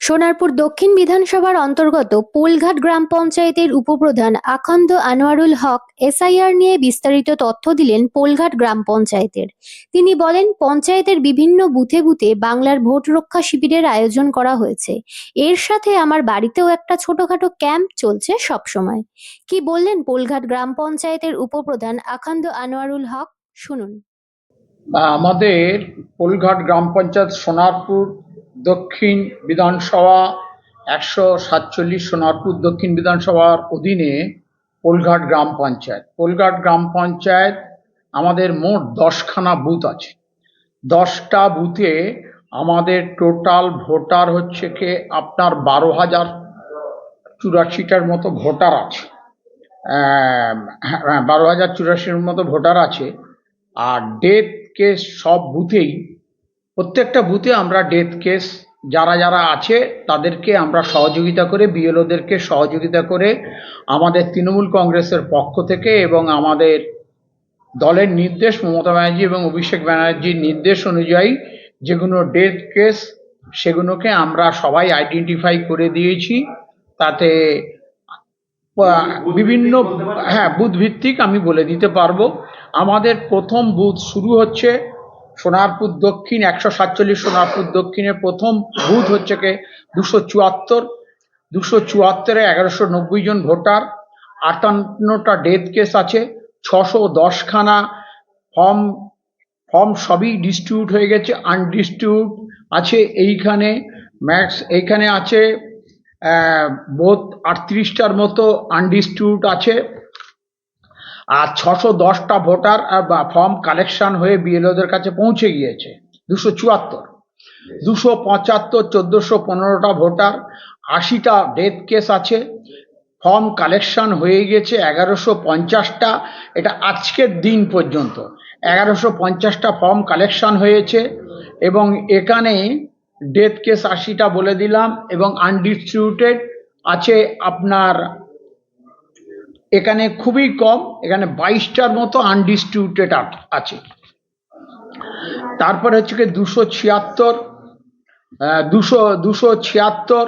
সোনারপুর দক্ষিণ বিধানসভার অন্তর্গত পোলঘাট গ্রাম পঞ্চায়েতের উপপ্রধান আখন্দ আনোয়ারুল হক এসআইআর নিয়ে বিস্তারিত তথ্য দিলেন পোলঘাট গ্রাম পঞ্চায়েতের। তিনি বলেন, পঞ্চায়েতের বিভিন্ন বুথে বুথে বাংলার ভোট রক্ষা শিবিরের আয়োজন করা হয়েছে। এর সাথে আমার বাড়িতেও একটা ছোটখাটো ক্যাম্প চলছে সবসময়। কি বললেন পোলঘাট গ্রাম পঞ্চায়েতের উপপ্রধান আখন্দ আনোয়ারুল হক? শুনুন। আমাদের পোলঘাট গ্রাম পঞ্চায়েত সোনারপুর দক্ষিণ বিধানসভা একশো সাতচল্লিশ সোনারপুর দক্ষিণ বিধানসভার অধীনে পোলঘাট গ্রাম পঞ্চায়েত। পোলঘাট গ্রাম পঞ্চায়েত আমাদের মোট দশখানা বুথ আছে। দশটা বুথে আমাদের টোটাল ভোটার হচ্ছে কি আপনার বারো হাজার চুরাশিটার মতো ভোটার আছে। হ্যাঁ বারো হাজার চুরাশির মতো ভোটার আছে। আর ডেথ কেস সব বুথেই প্রত্যেকটা বুথে আমরা ডেথ কেস যারা যারা আছে, তাদেরকে আমরা সহযোগিতা করে বিএলওদেরকে সহযোগিতা করে আমাদের তৃণমূল কংগ্রেসের পক্ষ থেকে এবং আমাদের দলের নির্দেশ, মমতা ব্যানার্জি এবং অভিষেক ব্যানার্জির নির্দেশ অনুযায়ী যেগুলো ডেথ কেস সেগুলোকে আমরা সবাই আইডেন্টিফাই করে দিয়েছি। তাতে বিভিন্ন হ্যাঁ বুথ ভিত্তিক আমি বলে দিতে পারব। আমাদের প্রথম বুথ শুরু হচ্ছে সোনারপুর দক্ষিণ, একশো সাতচল্লিশ সোনারপুর দক্ষিণের প্রথম বুথ হচ্ছে কে? দুশো চুয়াত্তর। দুশো চুয়াত্তরে এগারোশো নব্বই জন ভোটার। আটান্নটা ডেথ কেস আছে। ছশো দশখানা ফর্ম ফর্ম সবই ডিস্ট্রিবিউট হয়ে গেছে আনডিস্ট্রিবিউট আছে এইখানে। ম্যাক্স এইখানে আছে বোধ আটত্রিশটার মতো আনডিস্ট্রিবিউট আছে। আর ছশো দশটা ভোটার ফর্ম কালেকশন হয়ে বিএলওদের কাছে পৌঁছে গিয়েছে। দুশো চুয়াত্তর। দুশো পঁচাত্তর, চোদ্দোশো পনেরোটা ভোটার, আশিটা ডেথ কেস আছে। ফর্ম কালেকশন হয়ে গেছে এগারোশো পঞ্চাশটা। এটা আজকের দিন পর্যন্ত। এগারোশো পঞ্চাশটা ফর্ম কালেকশন হয়েছে এবং এখানে ডেথ কেস আশিটা বলে দিলাম এবং আনডিস্ট্রিবিউটেড আছে আপনার এখানে খুবই কম, এখানে বাইশটার মতো আনডিস্ট্রিবিউটেড আছে। তারপরে হচ্ছে কি দুশো ছিয়াত্তর দুশো দুশো ছিয়াত্তর,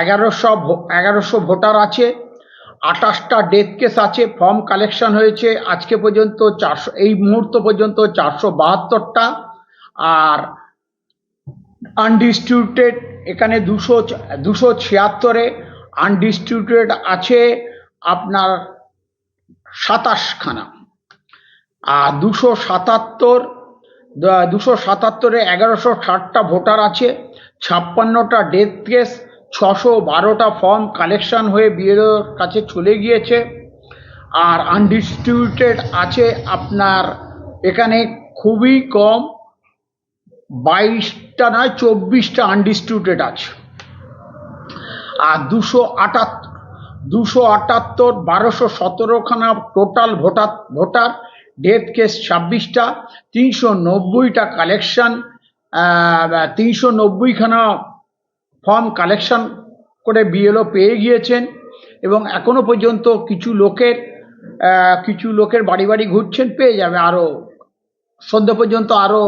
এগারোশো এগারোশো ভোটার আছে, আঠাশটা ডেথ কেস আছে ফর্ম কালেকশন হয়েছে, আজকে পর্যন্ত চারশো, এই মুহূর্ত পর্যন্ত চারশো বাহাত্তরটা, আর আনডিস্ট্রিবিউটেড এখানে দুশো দুশো ছিয়াত্তরে আনডিস্ট্রিবিউটেড আছে আপনার সাতাশখানা। আর দুশো সাতাত্তর দুশো সাতাত্তরে এগারোশো ষাটটা ভোটার আছে, ছাপ্পান্নটা ডেথ কেস ছশো বারোটা ফর্ম কালেকশন হয়ে বিএলওর কাছে চলে গিয়েছে। আর আনডিস্ট্রিবিউটেড আছে আপনার, এখানে খুবই কম, বাইশটা নয়, চব্বিশটা আনডিস্ট্রিবিউটেড আছে। আর দুশো আটাত্তর দুশো আটাত্তর বারোশো সতেরোখানা total voter voter death case ছাব্বিশটা তিনশো নব্বইটা কালেকশন তিনশো নব্বইখানা ফর্ম কালেকশন করে বিএলও পেয়ে গিয়েছেন এবং এখনও পর্যন্ত কিছু লোকের কিছু লোকের বাড়ি বাড়ি ঘুরছেন পেয়ে যাবে আরও সন্ধ্যে পর্যন্ত আরও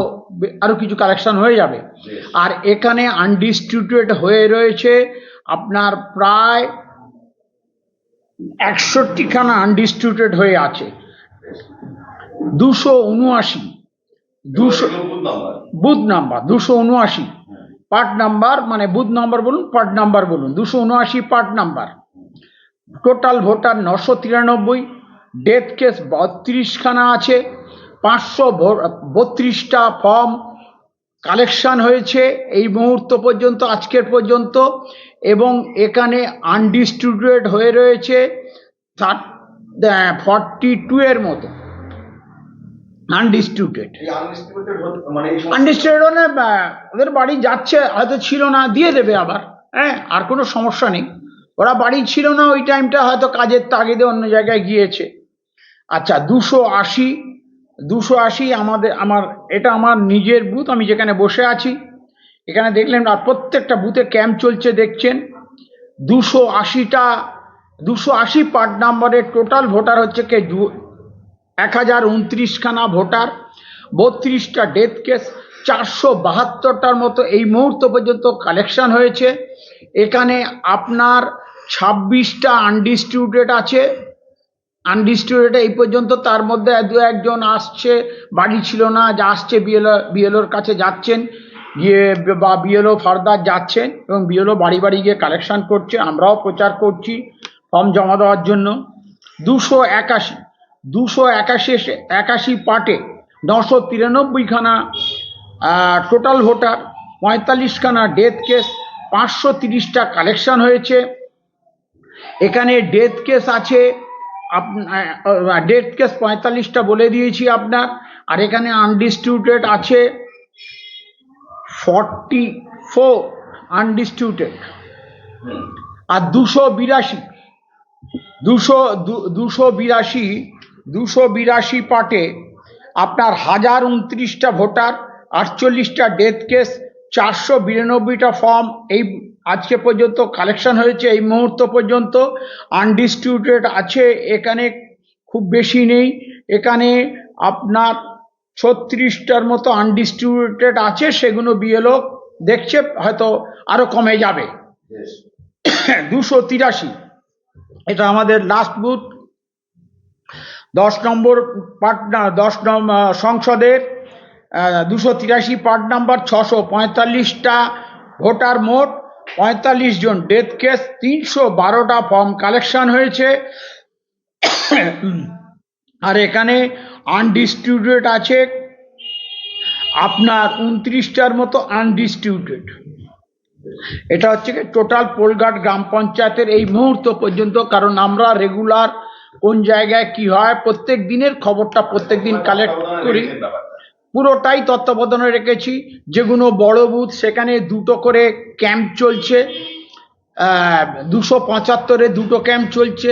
আরও কিছু কালেকশন হয়ে যাবে। আর এখানে আনডিস্ট্রিবিউটেড হয়ে রয়েছে আপনার প্রায় একষট্টিখানা আনডিস্ট্রিবিউটেড হয়ে আছে। দুশো উনআশি দুশো বুথ নাম্বার। দুশো উনআশি। পার্ট নাম্বার মানে বুথ নাম্বার বলুন পার্ট নাম্বার বলুন দুশো উনআশি পার্ট নাম্বার। টোটাল ভোটার নশো তিরানব্বই ডেথ কেস বত্রিশখানা আছে পাঁচশো বত্রিশটা ফর্ম কালেকশন হয়েছে এই মুহূর্ত পর্যন্ত আজকের পর্যন্ত। এবং এখানে আনডিস্ট্রিবিউটেড হয়ে রয়েছে ফর্টি টু এর মতো। আনডিস্ট্রিবিউটেড। আনডিস্ট্রিবিউটেড মানে আনডিস্ট্রিবিউটেড মানে ওদের বাড়ি যাচ্ছে হয়তো ছিল না দিয়ে দেবে আবার হ্যাঁ আর কোনো সমস্যা নেই। ওরা বাড়ি ছিল না ওই টাইমটা হয়তো কাজের তাগিদে অন্য জায়গায় গিয়েছে। আচ্ছা দুশো আশি দুশো আশি আমাদের আমার এটা আমার নিজের বুথ আমি যেখানে বসে আছি। এখানে দেখলেন আর প্রত্যেকটা বুথে ক্যাম্প চলছে, দেখছেন। দুশো আশিটা, দুশো আশি পার্ট নাম্বারের টোটাল ভোটার হচ্ছে কে? এক হাজার উনত্রিশখানা ভোটার বত্রিশটা ডেথ কেস চারশো বাহাত্তরটার মতো এই মুহূর্ত পর্যন্ত কালেকশন হয়েছে। এখানে আপনার ছাব্বিশটা আনডিস্ট্রিবিউটেড আছে। আনডিস্ট্রিবিউটেড এই পর্যন্ত তার মধ্যে দু একজন আসছে, বাড়ি ছিল না, যা আসছে, বিএলও, বিএলওর কাছে যাচ্ছেন। গিয়ে বা বিএলও ফার্দার যাচ্ছেন এবং বিএলও বাড়ি বাড়ি গিয়ে কালেকশন করছে আমরাও প্রচার করছি ফর্ম জমা দেওয়ার জন্য। দুশো একাশি দুশো একাশি একাশি পার্টে নশো তিরানব্বইখানা টোটাল ভোটার পঁয়তাল্লিশখানা ডেথ কেস পাঁচশো তিরিশটা কালেকশন হয়েছে। এখানে ডেথ কেস আছে ডেথ কেস পঁয়তাল্লিশটা বলে দিয়েছি আপনার। আর এখানে আনডিস্টিউটেড আছে। ফর্টি ফোর আনডিস্টিউটেড আর দুশো বিরাশি, দুশো দুশো বিরাশি দুশো বিরাশি পার্টে আপনার হাজার উনত্রিশটা ভোটার, আটচল্লিশটা ডেথ কেস চারশো বিরানব্বইটা ফর্ম এই আজকে পর্যন্ত কালেকশন হয়েছে, এই মুহূর্ত পর্যন্ত আনডিস্টিউটেড আছে, এখানে খুব বেশি নেই। এখানে আপনার ছত্রিশটার মতো আনডিস্ট্রিবিউটেড আছে সেগুলো বিএলও দেখছে হয়তো আরও কমে যাবে। দুশো তিরাশি। এটা আমাদের লাস্ট বুথ দশ নম্বর পার্ট দশ নম্বর সংসদের দুশো তিরাশি পার্ট নাম্বার ছশো পঁয়তাল্লিশটা ভোটার মোট পঁয়তাল্লিশ জন। ডেথ কেস তিনশো বারোটা ফর্ম কালেকশন হয়েছে। আর এখানে আনডিস্টিউটেড আছে। আপনার উনত্রিশটার মতো আনডিস্টিউটেড এটা হচ্ছে টোটাল পোলঘাট গ্রাম পঞ্চায়েতের এই মুহূর্ত পর্যন্ত, কারণ আমরা রেগুলার কোন জায়গায় কি হয়, প্রত্যেক দিনের খবরটা প্রত্যেক দিন কালেক্ট করি। পুরোটাই তত্ত্বাবধানে রেখেছি। যেগুলো বড় বুথ সেখানে দুটো করে ক্যাম্প চলছে। দুশো পঁচাত্তরে দুটো ক্যাম্প চলছে।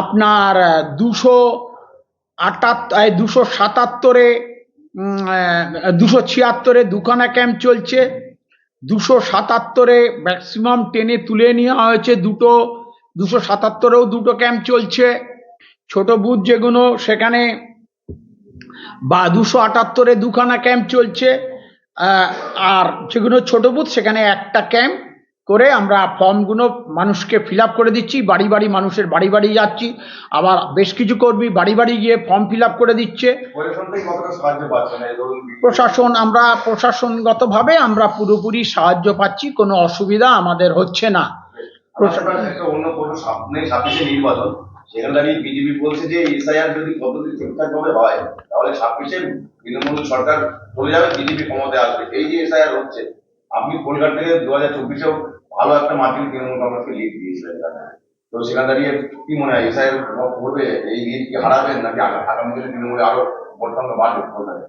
আপনার দুশো আটাত্তর দুশো সাতাত্তরে দুশো ছিয়াত্তরে দুখানা ক্যাম্প চলছে। দুশো সাতাত্তরে ম্যাক্সিমাম টেনে তুলে নেওয়া হয়েছে দুটো, দুশো সাতাত্তরেও দুটো ক্যাম্প চলছে। ছোট বুথ যেগুলো, সেখানে বা দুশো আটাত্তরে দুখানা ক্যাম্প চলছে। আর যেগুলো ছোট বুথ, সেখানে একটা ক্যাম্প করে আমরা ফর্মগুলো মানুষকে ফিল আপ করে দিচ্ছি বাড়ি বাড়ি মানুষের বাড়ি বাড়ি যাচ্ছি আবার বেশ কিছু কর্মী বাড়ি বাড়ি গিয়ে ফর্ম ফিল করে দিচ্ছে। প্রশাসন আমরা প্রশাসনগতভাবে আমরা পুরোপুরি সাহায্য পাচ্ছি কোনো অসুবিধা আমাদের হচ্ছে না। প্রশাসন একটা অন্য কোনো সামনে ছাব্বিশে নির্বাচন সেখানে দাঁড়িয়ে বিজেপি বলছে যে এসআইআর যদি পদ্ধতি ঠিকঠাক ভাবে হয় তাহলে ছাব্বিশে তৃণমূল সরকার চলে যাবে বিজেপি ক্ষমতায় আসবে। এই যে এসআইআর হচ্ছে আপনি কলকাতা থেকে দু হাজার চব্বিশেও ভালো একটা মার্জিন তৃণমূল কংগ্রেসকে লিড দিয়েছিলেন এখানে। তো সেখানে দাঁড়িয়ে কি মনে হয় এসআইআর করবে এই লিড কি হারাবেন নাকি আগা- আগামী দিনে তৃণমূলে আরও ভোট সংখ্যা বাড়বে কলকাতায়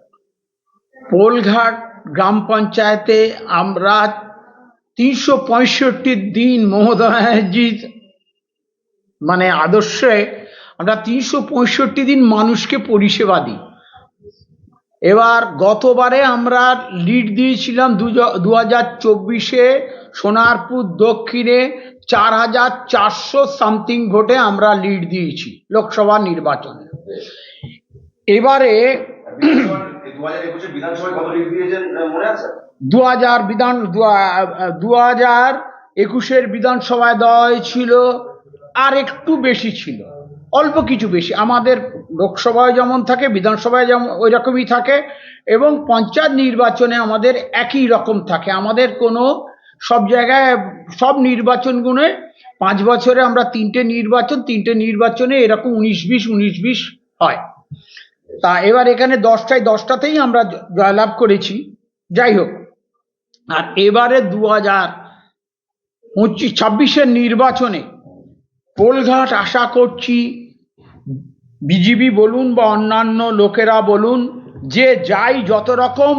পোলঘাট গ্রাম পঞ্চায়েতে আমরা তিনশো পঁয়ষট্টি দিন মহোদয়জির মানে আদর্শে আমরা তিনশো পঁয়ষট্টি দিন মানুষকে পরিষেবা দিই এবার গতবারে আমরা লিড দিয়েছিলাম দু হাজার চব্বিশে সোনারপুর দক্ষিণে চার হাজার চারশো সামথিং ভোটে আমরা লিড দিয়েছি লোকসভা নির্বাচনে। এবারে দু হাজার বিধান দু হাজার একুশের বিধানসভায় দেওয়া হয়েছিল আর একটু বেশি ছিল। অল্প কিছু বেশি। আমাদের লোকসভায় যেমন থাকে, বিধানসভায় যেমন ওই রকমই থাকে এবং পঞ্চায়েত নির্বাচনে আমাদের একই রকম থাকে। আমাদের কোনো সব জায়গায় সব নির্বাচনগুলো পাঁচ বছরে আমরা তিনটে নির্বাচন, তিনটে নির্বাচনে এরকম উনিশ বিশ উনিশ বিশ হয়। তা এবার এখানে দশটায়, দশটাতেই আমরা জয়লাভ করেছি। যাই হোক, আর এবারে দু হাজার পঁচিশ, ছাব্বিশের নির্বাচনে পোলঘাট আশা করছি বিজিবি বলুন বা অন্যান্য লোকেরা বলুন যে যাই যত রকম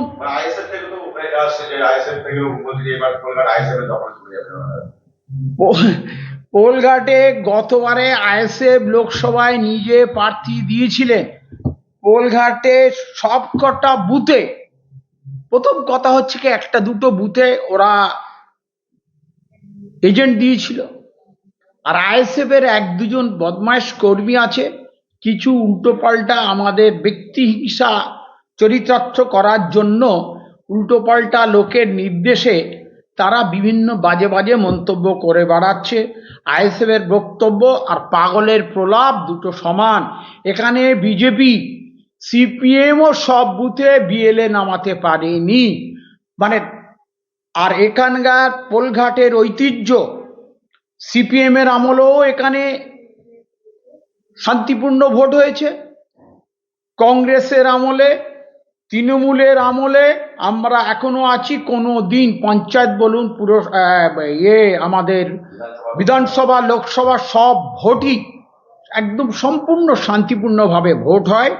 পো- পোলঘাটে গতবারে আইএসএফ লোকসভায় নিজে প্রার্থী দিয়েছিলেন। পোলঘাটে সবকটা বুথে প্রথম কথা হচ্ছে কি একটা দুটো বুথে ওরা এজেন্ট দিয়েছিল। আর আইএসএফ এর এক দুজন বদমাইশ কর্মী আছে। কিছু উল্টোপাল্টা আমাদের ব্যক্তি হিংসা চরিতার্থ করার জন্য উল্টোপাল্টা লোকের নির্দেশে তারা বিভিন্ন বাজে বাজে মন্তব্য করে বেড়াচ্ছে। আইএসএফের বক্তব্য আর পাগলের প্রলাপ দুটো সমান। এখানে বিজেপি, সিপিএমও সব বুথে বিএলএ নামাতে পারেনি। মানে আর এখানকার পোলঘাটের ঐতিহ্য সিপিএমের আমলেও এখানে শান্তিপূর্ণ ভোট হয়েছে। কংগ্রেসের আমলে, তৃণমূলের আমলে আমরা এখনও আছি, কোনো দিন পঞ্চায়েত বলুন, পুরো ইয়ে আমাদের বিধানসভা, লোকসভা সব ভোটই একদম সম্পূর্ণ শান্তিপূর্ণভাবে ভোট হয়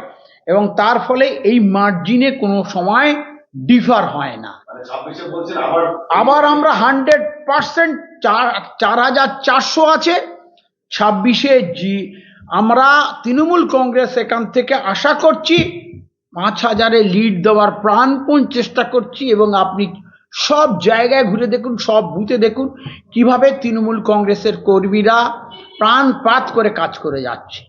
এবং তার ফলে এই মার্জিনে কোনো সময় ডিফার হয় না। আবার আবার আমরা হান্ড্রেড পার্সেন্ট চার চার হাজার চারশো আছে। ছাব্বিশে জি, আমরা তৃণমূল কংগ্রেস এখান থেকে আশা করছি পাঁচ হাজারে লিড দেওয়ার প্রাণপণ চেষ্টা করছি এবং আপনি সব জায়গায় ঘুরে দেখুন, সব বুথে দেখুন কীভাবে তৃণমূল কংগ্রেসের কর্মীরা প্রাণপাত করে কাজ করে যাচ্ছে।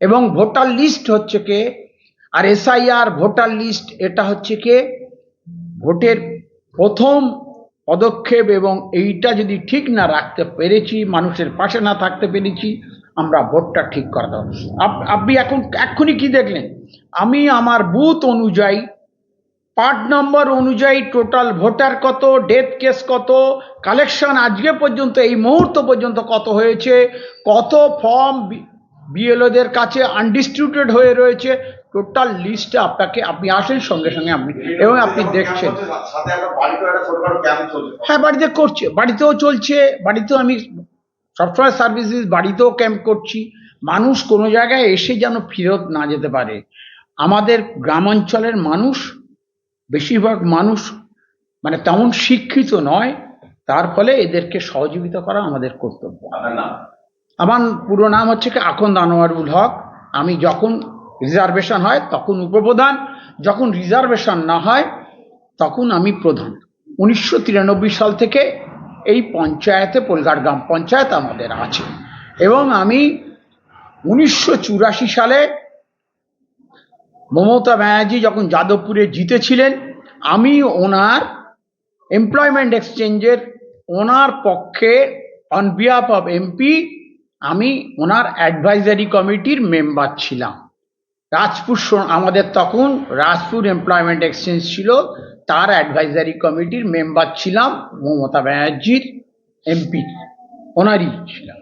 এবং ভোটার লিস্ট হচ্ছে কে? আর এসআইআর ভোটার লিস্ট, এটা হচ্ছে কে? ভোটের প্রথম পদক্ষেপ এবং এইটা যদি ঠিক না রাখতে পেরেছি, মানুষের পাশে না থাকতে পেরেছি, আমরা ভোটটা ঠিক করে দেবো। আপ- আপনি এখন এক্ষুনি কি দেখলেন? আমি আমার বুথ অনুযায়ী, পার্ট নম্বর অনুযায়ী টোটাল ভোটার কত, ডেথ কেস কত, কালেকশন আজকে পর্যন্ত, এই মুহূর্ত পর্যন্ত কত হয়েছে, কত ফর্ম বিএলওদের কাছে আনডিস্ট্রিবিউটেড হয়ে রয়েছে। টোটাল লিস্টটা আপনাকে আপনি আসেন সঙ্গে সঙ্গে আপনি এবং আপনি দেখছেন। হ্যাঁ বাড়িতে করছে বাড়িতেও চলছে বাড়িতেও আমি সফটওয়্যার সার্ভিসেস বাড়িতেও ক্যাম্প করছি। মানুষ কোনো জায়গায় এসে যেন ফেরত না যেতে পারে। আমাদের গ্রামাঞ্চলের মানুষ বেশিরভাগ মানুষ মানে তেমন শিক্ষিত নয় তার ফলে এদেরকে সহযোগিতা করা আমাদের কর্তব্য। আমার পুরো নাম হচ্ছে কি আখন্দ আনোয়ারুল হক। আমি যখন রিজার্ভেশন হয়, তখন উপপ্রধান। যখন রিজার্ভেশন না হয়, তখন আমি প্রধান। উনিশশো তিরানব্বই সাল থেকে এই পঞ্চায়েতে পোলঘাট গ্রাম পঞ্চায়েত আমাদের আছে। এবং আমি উনিশশো চুরাশি সালে মমতা ব্যানার্জি যখন যাদবপুরে জিতেছিলেন, আমি ওনার এমপ্লয়মেন্ট এক্সচেঞ্জের ওনার পক্ষে অন বিহাফ অফ এমপি আমি ওনার অ্যাডভাইজারি কমিটির মেম্বার ছিলাম। রাজপুর আমাদের তখন রাজপুর এমপ্লয়মেন্ট এক্সচেঞ্জ ছিল, তার অ্যাডভাইজারি কমিটির মেম্বার ছিলাম মমতা ব্যানার্জির এমপি ওনারই ছিলাম।